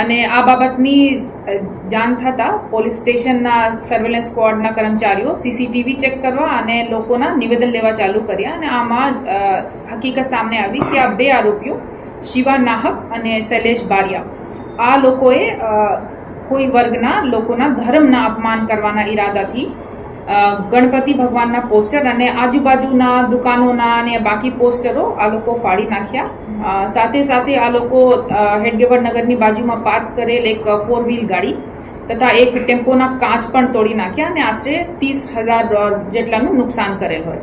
અને આ બાબતની જાણ થતાં પોલીસ સ્ટેશનના સર્વેલન્સ સ્ક્વોડના કર્મચારીઓ સીસીટીવી ચેક કરવા અને લોકોના નિવેદન લેવા ચાલુ કર્યા અને આમાં હકીકત સામે આવી કે આ બે આરોપીઓ શિવા નાહક અને શૈલેષ બારિયા. આ લોકોએ કોઈ વર્ગના લોકોના ધર્મના અપમાન કરવાના ઈરાદાથી ગણપતિ ભગવાનના પોસ્ટર અને આજુબાજુના દુકાનોના અને બાકી પોસ્ટરો આ લોકો ફાડી નાખ્યા. સાથે સાથે આ લોકો હેડગેવર નગરની બાજુમાં પાર્ક કરેલ એક ફોર વ્હીલ ગાડી તથા એક ટેમ્પોના કાચ પણ તોડી નાખ્યા અને આશરે ત્રીસ હજાર જેટલાનું નુકસાન કરેલ હોય.